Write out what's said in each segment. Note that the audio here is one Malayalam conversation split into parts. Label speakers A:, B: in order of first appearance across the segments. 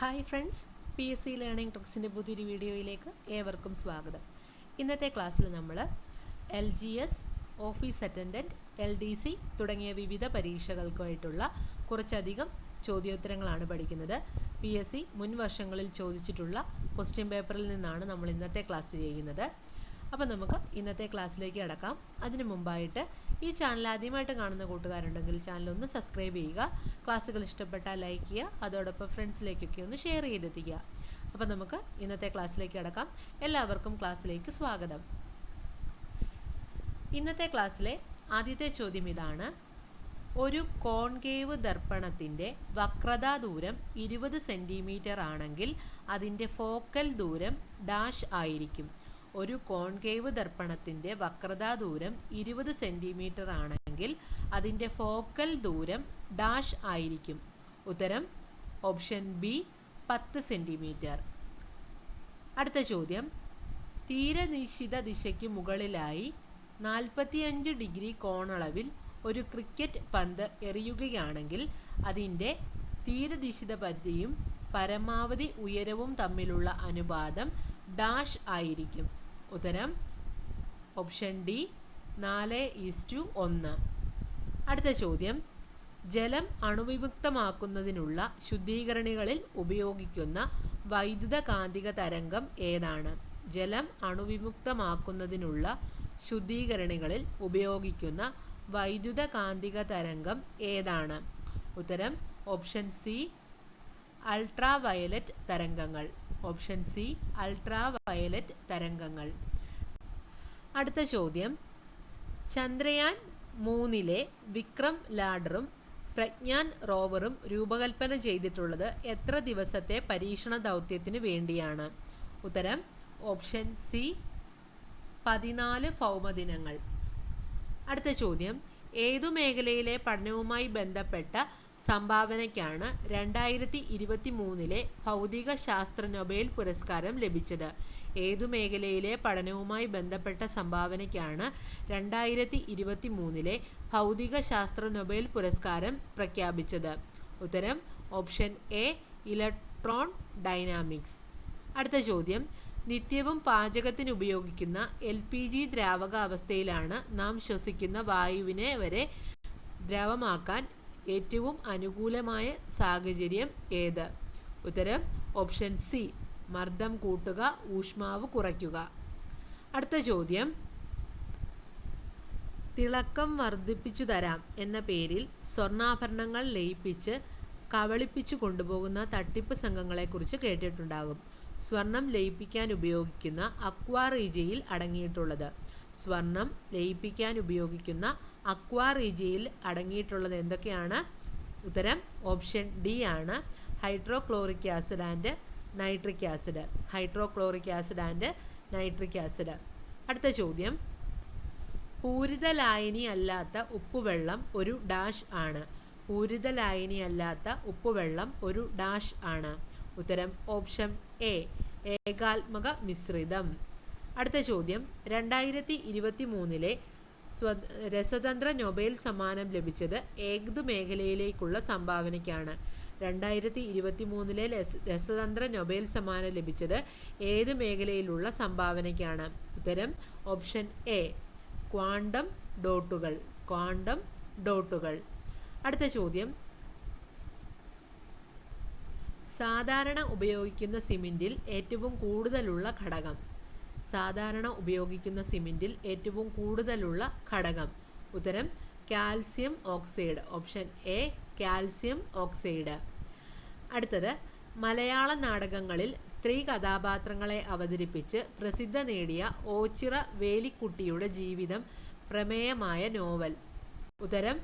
A: Hi friends P S C learning ട്രിക്സിന്റെ പുതിയൊരു വീഡിയോയിലേക്ക് ഏവർക്കും സ്വാഗതം. ഇന്നത്തെ ക്ലാസ്സിൽ നമ്മൾ L G S office attendant L D C തുടങ്ങിയ വിവിധ പരീക്ഷകൾക്കായിട്ടുള്ള കുറച്ചധികം ചോദ്യോത്തരങ്ങളാണ് പഠിക്കുന്നത്. പി എസ് സി മുൻ വർഷങ്ങളിൽ ചോദിച്ചിട്ടുള്ള ക്വസ്റ്റ്യൻ പേപ്പറിൽ നിന്നാണ് നമ്മൾ ഇന്നത്തെ ക്ലാസ് ചെയ്യുന്നത്. അപ്പോൾ നമുക്ക് ഇന്നത്തെ ക്ലാസ്സിലേക്ക് കടക്കാം. അതിനു മുമ്പായിട്ട് ഈ ചാനൽ ആദ്യമായിട്ട് കാണുന്ന കൂട്ടുകാരുണ്ടെങ്കിൽ ചാനൽ ഒന്ന് സബ്സ്ക്രൈബ് ചെയ്യുക. ക്ലാസ്സുകൾ ഇഷ്ടപ്പെട്ടാൽ ലൈക്ക് ചെയ്യുക. അതോടൊപ്പം ഫ്രണ്ട്സിലേക്കൊക്കെ ഒന്ന് ഷെയർ ചെയ്തെത്തിക്കുക. അപ്പോൾ നമുക്ക് ഇന്നത്തെ ക്ലാസ്സിലേക്ക് കടക്കാം. എല്ലാവർക്കും ക്ലാസ്സിലേക്ക് സ്വാഗതം. ഇന്നത്തെ ക്ലാസ്സിലെ ആദ്യത്തെ ചോദ്യം ഇതാണ്. ഒരു കോൺകേവ് ദർപ്പണത്തിന്റെ വക്രതാ ദൂരം ഇരുപത് സെന്റിമീറ്റർ ആണെങ്കിൽ അതിന്റെ ഫോക്കൽ ദൂരം ഡാഷ് ആയിരിക്കും. ഒരു കോൺകേവ് ദർപ്പണത്തിന്റെ വക്രതാ ദൂരം ഇരുപത് സെന്റിമീറ്റർ ആണെങ്കിൽ അതിന്റെ ഫോക്കൽ ദൂരം ഡാഷ് ആയിരിക്കും. ഉത്തരം ഓപ്ഷൻ ബി പത്ത് സെന്റിമീറ്റർ അടുത്ത ചോദ്യം. തീരനിശ്ചിത ദിശയ്ക്ക് മുകളിലായി നാൽപ്പത്തിയഞ്ച് ഡിഗ്രി കോണളവിൽ ഒരു ക്രിക്കറ്റ് പന്ത് എറിയുകയാണെങ്കിൽ അതിന്റെ തീരദിശിത പരിധിയും പരമാവധി ഉയരവും തമ്മിലുള്ള അനുപാതം ഡാഷ് ആയിരിക്കും. ഉത്തരം ഓപ്ഷൻ ഡി നാല് ഈസ്റ്റു ഒന്ന്. അടുത്ത ചോദ്യം ജലം അണുവിമുക്തമാക്കുന്നതിനുള്ള ശുദ്ധീകരണികളിൽ ഉപയോഗിക്കുന്ന വൈദ്യുത കാന്തിക തരംഗം ഏതാണ്? ജലം അണുവിമുക്തമാക്കുന്നതിനുള്ള ശുദ്ധീകരണികളിൽ ഉപയോഗിക്കുന്ന വൈദ്യുത കാന്തിക തരംഗം ഏതാണ്? ഉത്തരം ഓപ്ഷൻ സി അൾട്രാവയലറ്റ് തരംഗങ്ങൾ. ഓപ്ഷൻ സി അൾട്രാ വയലറ്റ് തരംഗങ്ങൾ. അടുത്ത ചോദ്യം. ചന്ദ്രയാൻ മൂന്നിലെ വിക്രം ലാഡറും പ്രജ്ഞാൻ റോവറും രൂപകൽപ്പന ചെയ്തിട്ടുള്ളത് എത്ര ദിവസത്തെ പരീക്ഷണ ദൗത്യത്തിന് വേണ്ടിയാണ്? ഉത്തരം ഓപ്ഷൻ സി പതിനാല് ഭൗമദിനങ്ങൾ. അടുത്ത ചോദ്യം. ഏതു മേഖലയിലെ പഠനവുമായി ബന്ധപ്പെട്ട സംഭാവനയ്ക്കാണ് രണ്ടായിരത്തി ഇരുപത്തി മൂന്നിലെ ഭൗതിക ശാസ്ത്ര നൊബേൽ പുരസ്കാരം ലഭിച്ചത്. ഏതു മേഖലയിലെ പഠനവുമായി ബന്ധപ്പെട്ട സംഭാവനയ്ക്കാണ് രണ്ടായിരത്തി ഇരുപത്തി മൂന്നിലെ ഭൗതിക ശാസ്ത്ര നൊബേൽ പുരസ്കാരം പ്രഖ്യാപിച്ചത്. ഉത്തരം ഓപ്ഷൻ എ ഇലക്ട്രോൺ ഡൈനാമിക്സ്. അടുത്ത ചോദ്യം. നിത്യവും പാചകത്തിന് ഉപയോഗിക്കുന്ന എൽ പി ജി ദ്രാവക അവസ്ഥയിലാണ് നാം ശ്വസിക്കുന്ന വായുവിനെ വരെ ദ്രവമാക്കാൻ ഏറ്റവും അനുകൂലമായ സാഹചര്യം ഏത്? ഉത്തരം ഓപ്ഷൻ സി മർദ്ദം കൂട്ടുക ഊഷ്മാവ് കുറയ്ക്കുക. അടുത്ത ചോദ്യം. തിളക്കം വർദ്ധിപ്പിച്ചു തരാം എന്ന പേരിൽ സ്വർണാഭരണങ്ങൾ ലയിപ്പിച്ച് കവളിപ്പിച്ചു കൊണ്ടുപോകുന്ന തട്ടിപ്പ് സംഘങ്ങളെക്കുറിച്ച് കേട്ടിട്ടുണ്ടാകും. സ്വർണം ലയിപ്പിക്കാൻ ഉപയോഗിക്കുന്ന അക്വാറീജയിൽ അടങ്ങിയിട്ടുള്ളത്. സ്വർണം ലയിപ്പിക്കാൻ ഉപയോഗിക്കുന്ന അക്വാറീജിയിൽ അടങ്ങിയിട്ടുള്ളത് എന്തൊക്കെയാണ്? ഉത്തരം ഓപ്ഷൻ ഡി ആണ്. Hydrochloric acid and nitric acid. Hydrochloric acid and nitric acid. അടുത്ത ചോദ്യം. പൂരിത ലായനി അല്ലാത്ത ഉപ്പുവെള്ളം ഒരു ഡാഷ് ആണ്. പൂരിത ലായനി അല്ലാത്ത ഉപ്പുവെള്ളം ഒരു ഡാഷ് ആണ്. ഉത്തരം ഓപ്ഷൻ എ ഏകാത്മക മിശ്രിതം. അടുത്ത ചോദ്യം. രണ്ടായിരത്തി ഇരുപത്തി മൂന്നിലെ സ്വ രസതന്ത്ര നൊബേൽ സമ്മാനം ലഭിച്ചത് ഏത് മേഖലയിലേക്കുള്ള സംഭാവനയ്ക്കാണ്. രണ്ടായിരത്തി ഇരുപത്തി മൂന്നിലെ രസതന്ത്ര നൊബേൽ സമ്മാനം ലഭിച്ചത് ഏത് മേഖലയിലുള്ള സംഭാവനയ്ക്കാണ്? ഉത്തരം ഓപ്ഷൻ എ ക്വാണ്ടം ഡോട്ടുകൾ ക്വാണ്ടം ഡോട്ടുകൾ. അടുത്ത ചോദ്യം. സാധാരണ ഉപയോഗിക്കുന്ന സിമെന്റിൽ ഏറ്റവും കൂടുതലുള്ള ഘടകം. സാധാരണ ഉപയോഗിക്കുന്ന സിമെന്റിൽ ഏറ്റവും കൂടുതലുള്ള ഘടകം. ഉത്തരം calcium oxide. Option A calcium oxide. അടുത്തത് മലയാള നാടകങ്ങളിൽ സ്ത്രീ കഥാപാത്രങ്ങളെ അവതരിപ്പിച്ച് പ്രസിദ്ധ നേടിയ ഓച്ചിറ വേലിക്കുട്ടിയുടെ ജീവിതം പ്രമേയമായ നോവൽ. ഉത്തരം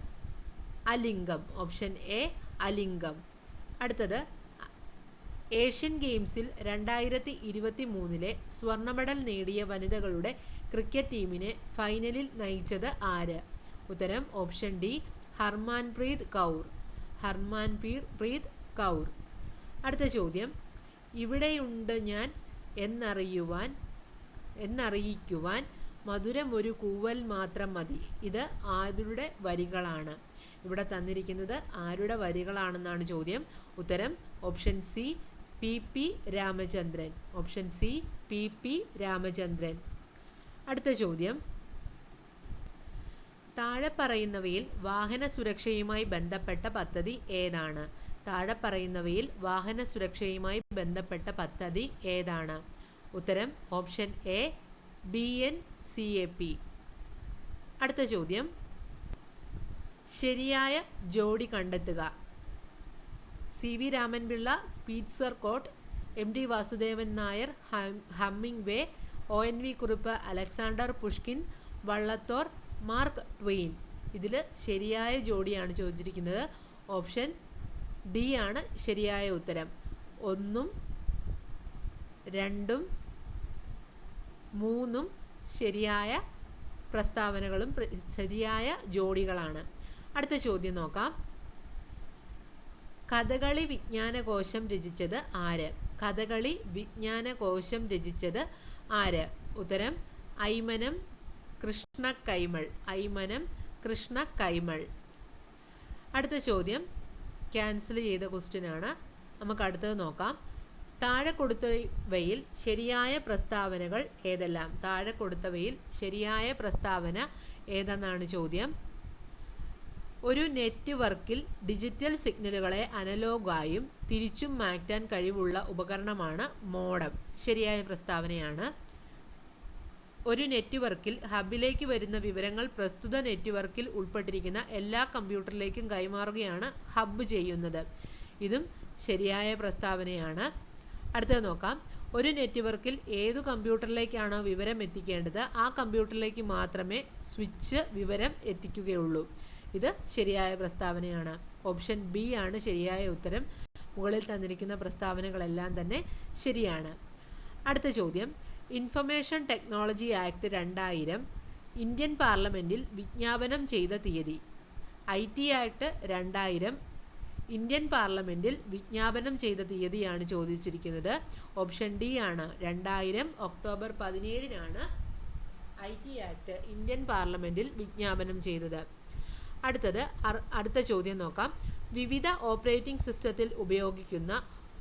A: അലിംഗം. Option A അലിംഗം. അടുത്തത് ഏഷ്യൻ ഗെയിംസിൽ രണ്ടായിരത്തി ഇരുപത്തി മൂന്നിലെ സ്വർണ മെഡൽ നേടിയ വനിതകളുടെ ക്രിക്കറ്റ് ടീമിനെ ഫൈനലിൽ നയിച്ചത് ആര്? ഉത്തരം ഓപ്ഷൻ ഡി ഹർമാൻപ്രീത് കൗർ. ഹർമാൻപീർ പ്രീത് കൗർ. അടുത്ത ചോദ്യം. ഇവിടെയുണ്ട് ഞാൻ എന്നറിയുവാൻ എന്നറിയിക്കുവാൻ മധുരം ഒരു കൂവൽ മാത്രം മതി. ഇത് ആരുടെ വരികളാണ്? ഇവിടെ തന്നിരിക്കുന്നത് ആരുടെ വരികളാണെന്നാണ് ചോദ്യം. ഉത്തരം option C P P Ramachandran. Option C P P Ramachandran. അടുത്ത ചോദ്യം. താഴെ പറയുന്നവയിൽ വാഹന സുരക്ഷയുമായി ബന്ധപ്പെട്ട പദ്ധതി ഏതാണ്? താഴെ പറയുന്നവയിൽ വാഹന സുരക്ഷയുമായി ബന്ധപ്പെട്ട പദ്ധതി ഏതാണ്? ഉത്തരം option A B N C A P. അടുത്ത ചോദ്യം. ശരിയായ ജോഡി കണ്ടെത്തുക. C V Ramanpillai പീറ്റ്സർ Scott M D Vasudevan Nair Hemingway O N V Kurup Alexander Pushkin Vallathol Mark Twain. ഇതിൽ ശരിയായ ജോഡിയാണ് ചോദിച്ചിരിക്കുന്നത്. ഓപ്ഷൻ ഡി ആണ് ശരിയായ ഉത്തരം. ഒന്നും രണ്ടും മൂന്നും ശരിയായ പ്രസ്താവനകളും ശരിയായ ജോഡികളാണ്. അടുത്ത ചോദ്യം നോക്കാം. കഥകളി വിജ്ഞാനകോശം രചിച്ചത് ആര്? കഥകളി വിജ്ഞാനകോശം രചിച്ചത് ആര്? ഉത്തരം ഐമനം കൃഷ്ണ കൈമൾ ഐമനം കൃഷ്ണ കൈമൾ അടുത്ത ചോദ്യം. ക്യാൻസൽ ചെയ്ത ക്വസ്റ്റ്യൻ ആണ്. നമുക്ക് അടുത്തത് നോക്കാം. താഴെ കൊടുത്തവയിൽ ശരിയായ പ്രസ്താവനകൾ ഏതെല്ലാം? താഴെ കൊടുത്തവയിൽ ശരിയായ പ്രസ്താവന ഏതെന്നാണ് ചോദ്യം. ഒരു നെറ്റ്വർക്കിൽ ഡിജിറ്റൽ സിഗ്നലുകളെ അനലോഗായും തിരിച്ചും മാറ്റാൻ കഴിവുള്ള ഉപകരണമാണ് മോഡം. ശരിയായ പ്രസ്താവനയാണ്. ഒരു നെറ്റ്വർക്കിൽ ഹബിലേക്ക് വരുന്ന വിവരങ്ങൾ പ്രസ്തുത നെറ്റ്വർക്കിൽ ഉൾപ്പെട്ടിരിക്കുന്ന എല്ലാ കമ്പ്യൂട്ടറിലേക്കും കൈമാറുകയാണ് ഹബ്ബ് ചെയ്യുന്നത്. ഇതും ശരിയായ പ്രസ്താവനയാണ്. അടുത്തത് നോക്കാം. ഒരു നെറ്റ്വർക്കിൽ ഏതു കമ്പ്യൂട്ടറിലേക്കാണോ വിവരം എത്തിക്കേണ്ടത് ആ കമ്പ്യൂട്ടറിലേക്ക് മാത്രമേ സ്വിച്ച് വിവരം എത്തിക്കുകയുള്ളൂ. ഇത് ശരിയായ പ്രസ്താവനയാണ്. ഓപ്ഷൻ ബി ആണ് ശരിയായ ഉത്തരം. മുകളിൽ തന്നിരിക്കുന്ന പ്രസ്താവനകളെല്ലാം തന്നെ ശരിയാണ്. അടുത്ത ചോദ്യം. ഇൻഫർമേഷൻ ടെക്നോളജി ആക്ട് രണ്ടായിരം ഇന്ത്യൻ പാർലമെന്റിൽ വിജ്ഞാപനം ചെയ്ത തീയതി. ഐ ടി ആക്ട് രണ്ടായിരം ഇന്ത്യൻ പാർലമെന്റിൽ വിജ്ഞാപനം ചെയ്ത തീയതിയാണ് ചോദിച്ചിരിക്കുന്നത്. ഓപ്ഷൻ ഡി ആണ്. രണ്ടായിരം ഒക്ടോബർ പതിനേഴിനാണ് ഐ ടി ആക്ട് ഇന്ത്യൻ പാർലമെന്റിൽ വിജ്ഞാപനം ചെയ്തത്. അടുത്തത് അടുത്ത ചോദ്യം നോക്കാം. വിവിധ ഓപ്പറേറ്റിംഗ് സിസ്റ്റത്തിൽ ഉപയോഗിക്കുന്ന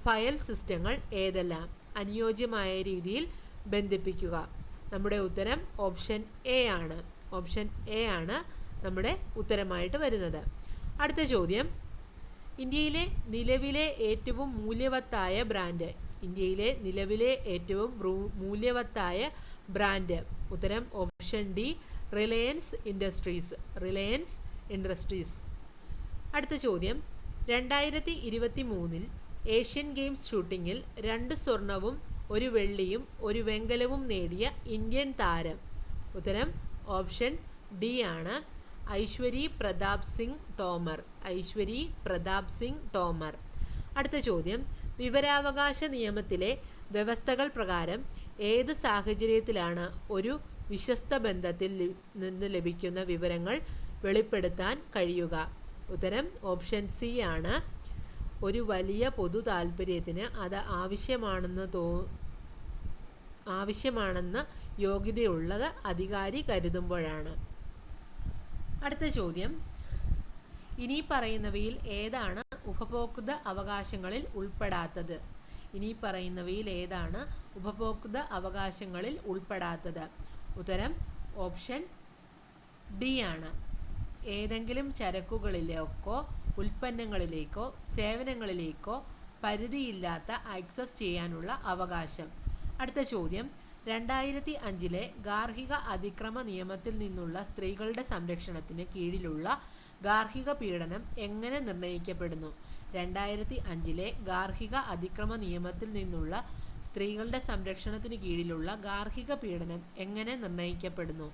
A: ഫയൽ സിസ്റ്റങ്ങൾ ഏതെല്ലാം? അനുയോജ്യമായ രീതിയിൽ ബന്ധിപ്പിക്കുക. നമ്മുടെ ഉത്തരം ഓപ്ഷൻ എ ആണ്. ഓപ്ഷൻ എ ആണ് നമ്മുടെ ഉത്തരമായിട്ട് വരുന്നത്. അടുത്ത ചോദ്യം. ഇന്ത്യയിലെ നിലവിലെ ഏറ്റവും മൂല്യവത്തായ ബ്രാൻഡ്. ഇന്ത്യയിലെ നിലവിലെ ഏറ്റവും മൂല്യവത്തായ ബ്രാൻഡ്. ഉത്തരം option D Reliance Industries. Reliance Industries. അടുത്ത ചോദ്യം. രണ്ടായിരത്തി ഇരുപത്തി മൂന്നിൽ ഏഷ്യൻ ഗെയിംസ് ഷൂട്ടിങ്ങിൽ രണ്ട് സ്വർണവും ഒരു വെള്ളിയും ഒരു വെങ്കലവും നേടിയ ഇന്ത്യൻ താരം. ഉത്തരം ഓപ്ഷൻ ഡി ആണ്. ഐശ്വരി പ്രതാപ് സിംഗ് ടോമർ. ഐശ്വരി പ്രതാപ് സിംഗ് ടോമർ. അടുത്ത ചോദ്യം. വിവരാവകാശ നിയമത്തിലെ വ്യവസ്ഥകൾ പ്രകാരം ഏത് സാഹചര്യത്തിലാണ് ഒരു വിശ്വസ്ത ബന്ധത്തിൽ നിന്ന് ലഭിക്കുന്ന വിവരങ്ങൾ വെളിപ്പെടുത്താൻ കഴിയുക. ഉത്തരം ഓപ്ഷൻ സി ആണ്. ഒരു വലിയ പൊതു താല്പര്യത്തിന് അത് ആവശ്യമാണെന്ന് തോ ആവശ്യമാണെന്ന് യോഗ്യതയുള്ളത് അധികാരി കരുതുമ്പോഴാണ്. അടുത്ത ചോദ്യം. ഇനി പറയുന്നവയിൽ ഏതാണ് ഉപഭോക്തൃ അവകാശങ്ങളിൽ ഉൾപ്പെടാത്തത്? ഇനി പറയുന്നവയിൽ ഏതാണ് ഉപഭോക്തൃ അവകാശങ്ങളിൽ ഉൾപ്പെടാത്തത്? ഉത്തരം ഓപ്ഷൻ ഡി ആണ്. ഏതെങ്കിലും ചരക്കുകളിലേക്കോ ഉൽപ്പന്നങ്ങളിലേക്കോ സേവനങ്ങളിലേക്കോ പരിധിയില്ലാത്ത ആക്സസ് ചെയ്യാനുള്ള അവകാശം. അടുത്ത ചോദ്യം. രണ്ടായിരത്തി അഞ്ചിലെ ഗാർഹിക അതിക്രമ നിയമത്തിൽ നിന്നുള്ള സ്ത്രീകളുടെ സംരക്ഷണത്തിന് കീഴിലുള്ള ഗാർഹിക പീഡനം എങ്ങനെ നിർണയിക്കപ്പെടുന്നു? രണ്ടായിരത്തി അഞ്ചിലെ ഗാർഹിക അതിക്രമ നിയമത്തിൽ നിന്നുള്ള സ്ത്രീകളുടെ സംരക്ഷണത്തിന് കീഴിലുള്ള ഗാർഹിക പീഡനം എങ്ങനെ നിർണയിക്കപ്പെടുന്നു?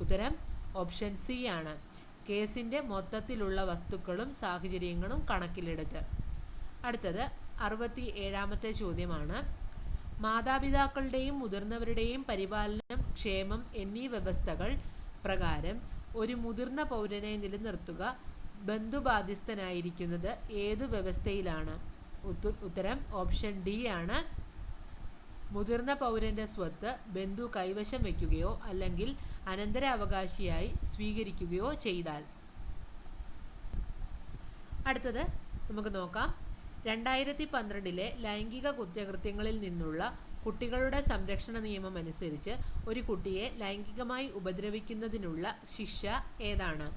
A: ഉത്തരം ഓപ്ഷൻ സി ആണ്. കേസിന്റെ മൊത്തത്തിലുള്ള വസ്തുക്കളും സാഹചര്യങ്ങളും കണക്കിലെടുത്ത്. അടുത്തത് അറുപത്തി ഏഴാമത്തെ ചോദ്യമാണ്. മാതാപിതാക്കളുടെയും മുതിർന്നവരുടെയും പരിപാലനം ക്ഷേമം എന്നീ വ്യവസ്ഥകൾ പ്രകാരം ഒരു മുതിർന്ന പൗരനെ നിലനിർത്തുക ബന്ധുബാധ്യസ്ഥനായിരിക്കുന്നത് ഏത് വ്യവസ്ഥയിലാണ്? ഉത്തരം ഓപ്ഷൻ ഡി ആണ്. മുതിർന്ന പൗരന്റെ സ്വത്ത് ബന്ധു കൈവശം വയ്ക്കുകയോ അല്ലെങ്കിൽ അനന്തരാവകാശിയായി സ്വീകരിക്കുകയോ ചെയ്താൽ. അടുത്തത് നമുക്ക് നോക്കാം. രണ്ടായിരത്തി പന്ത്രണ്ടിലെ ലൈംഗിക കുറ്റകൃത്യങ്ങളിൽ നിന്നുള്ള കുട്ടികളുടെ സംരക്ഷണ നിയമം അനുസരിച്ച് ഒരു കുട്ടിയെ ലൈംഗികമായി ഉപദ്രവിക്കുന്നതിനുള്ള ശിക്ഷ ഏതാണ്?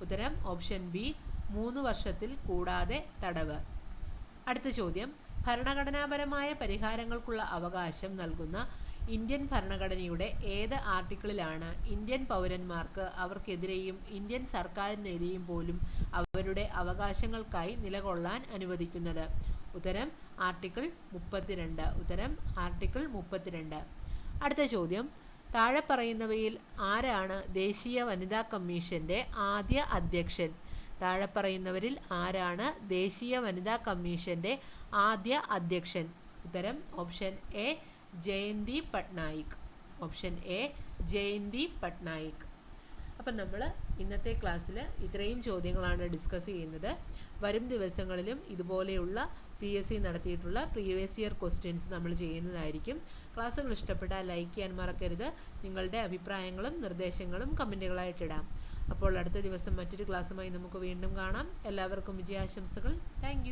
A: ഉത്തരം ഓപ്ഷൻ ബി മൂന്ന് വർഷത്തിൽ കൂടാതെ തടവ്. അടുത്ത ചോദ്യം. ഭരണഘടനാപരമായ പരിഹാരങ്ങൾക്കുള്ള അവകാശം നൽകുന്ന ഇന്ത്യൻ ഭരണഘടനയുടെ ഏത് ആർട്ടിക്കിളിലാണ് ഇന്ത്യൻ പൗരന്മാർക്ക് അവർക്കെതിരെയും ഇന്ത്യൻ സർക്കാരിനെതിരെയും പോലും അവരുടെ അവകാശങ്ങൾക്കായി നിലകൊള്ളാൻ അനുവദിക്കുന്നത്? ഉത്തരം ആർട്ടിക്കിൾ മുപ്പത്തിരണ്ട്. ഉത്തരം ആർട്ടിക്കിൾ മുപ്പത്തിരണ്ട്. അടുത്ത ചോദ്യം. താഴെ പറയുന്നവയിൽ ആരാണ് ദേശീയ വനിതാ കമ്മീഷന്റെ ആദ്യ അധ്യക്ഷൻ? താഴെ പറയുന്നവരിൽ ആരാണ് ദേശീയ വനിതാ കമ്മീഷന്റെ ആദ്യ അധ്യക്ഷൻ? ഉത്തരം option A Jayanti Patnaik. Option A Jayanti Patnaik. അപ്പം നമ്മൾ ഇന്നത്തെ ക്ലാസ്സിൽ ഇത്രയും ചോദ്യങ്ങളാണ് ഡിസ്കസ് ചെയ്യുന്നത്. വരും ദിവസങ്ങളിലും ഇതുപോലെയുള്ള പി എസ് സി നടത്തിയിട്ടുള്ള പ്രീവിയസ് ഇയർ ക്വസ്റ്റ്യൻസ് നമ്മൾ ചെയ്യുന്നതായിരിക്കും. ക്ലാസ്സുകൾ ഇഷ്ടപ്പെട്ടാൽ ലൈക്ക് ചെയ്യാൻ മറക്കരുത്. നിങ്ങളുടെ അഭിപ്രായങ്ങളും നിർദ്ദേശങ്ങളും കമന്റുകളായിട്ടിടാം അപ്പോൾ അടുത്ത ദിവസം മറ്റൊരു ക്ലാസ്സുമായി നമുക്ക് വീണ്ടും കാണാം. എല്ലാവർക്കും വിജയാശംസകൾ. താങ്ക്